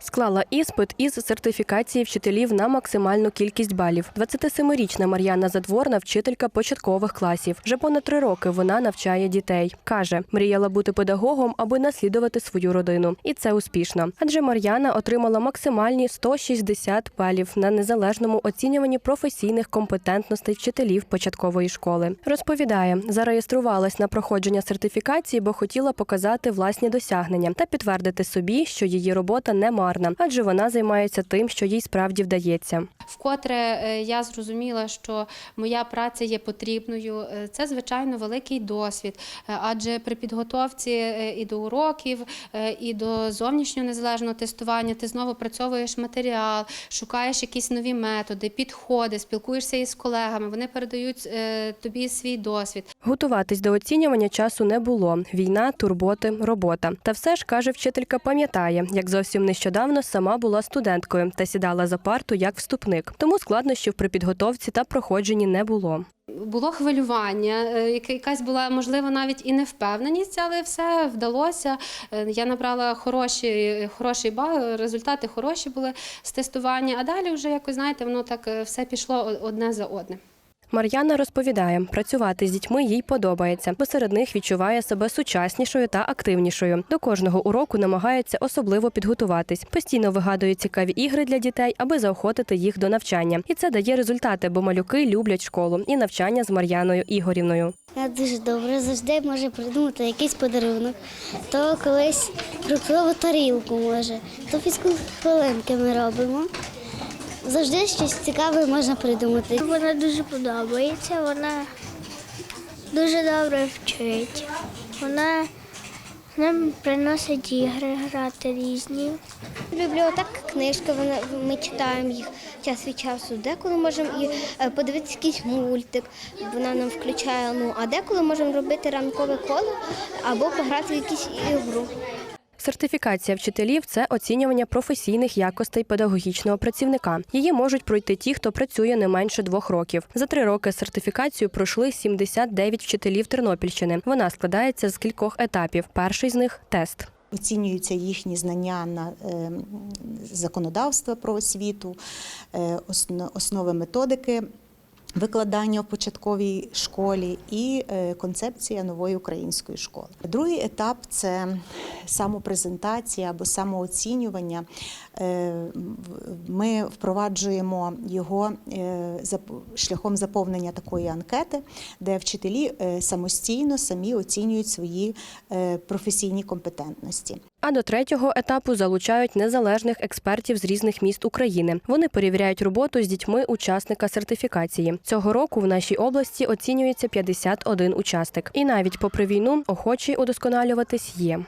Склала іспит із сертифікації вчителів на максимальну кількість балів. 27-річна Мар'яна Задворна, вчителька початкових класів. Вже понад три роки вона навчає дітей. Каже, мріяла бути педагогом, аби наслідувати свою родину. І це успішно. Адже Мар'яна отримала максимальні 160 балів на незалежному оцінюванні професійних компетентностей вчителів початкової школи. Розповідає, зареєструвалась на проходження сертифікації, бо хотіла показати власні досягнення та підтвердити собі, що її робота не марна, адже вона займається тим, що їй справді вдається. Вкотре е, я зрозуміла, що моя праця є потрібною. Е, Це звичайно великий досвід, Е, адже при підготовці і до уроків, і до зовнішнього незалежного тестування ти знову працьовуєш матеріал, шукаєш якісь нові методи, підходи, спілкуєшся із колегами. Вони передають тобі свій досвід. Готуватись до оцінювання часу не було. Війна, турботи, робота. Та все ж каже вчителька, пам'ятає, як зовсім нещодавно сама була студенткою та сідала за парту як вступник. Тому складнощів при підготовці та проходженні не було. Було хвилювання, е, якась була можливо навіть і невпевненість, але все вдалося. Е, Я набрала хороші, хороший бал, результати хороші були з тестування. А далі вже якось знаєте, воно так е, все пішло одне за одним. Мар'яна розповідає, працювати з дітьми їй подобається, бо серед них відчуває себе сучаснішою та активнішою. До кожного уроку намагається особливо підготуватись. Постійно вигадує цікаві ігри для дітей, аби заохотити їх до навчання. І це дає результати, бо малюки люблять школу і навчання з Мар'яною Ігорівною. Я дуже добре, завжди може придумати якийсь подарунок. То колись фруктову тарілку може, то фізкульт ми робимо. Завжди щось цікаве можна придумати. Вона дуже подобається, вона дуже добре вчить. Вона нам приносить ігри грати різні. Бібліотека книжки, вона, ми читаємо їх час від часу. Деколи можемо і е, подивитися якийсь мультик, вона нам включає. Ну, а деколи можемо робити ранкове коло або пограти в якусь ігру. Сертифікація вчителів це оцінювання професійних якостей педагогічного працівника. Її можуть пройти ті, хто працює не менше двох років. За три роки сертифікацію пройшли 79 вчителів Тернопільщини. Вона складається з кількох етапів. Перший з них тест. Оцінюються їхні знання на е, законодавства про освіту, е, основи методики викладання в початковій школі і е, концепція нової української школи. Другий етап це самопрезентація або самооцінювання. Е, Ми впроваджуємо його е, шляхом заповнення такої анкети, де вчителі самостійно самі оцінюють свої професійні компетентності. А до третього етапу залучають незалежних експертів з різних міст України. Вони перевіряють роботу з дітьми учасника сертифікації. Цього року в нашій області оцінюється 51 учасник. І навіть попри війну охочі удосконалюватись є.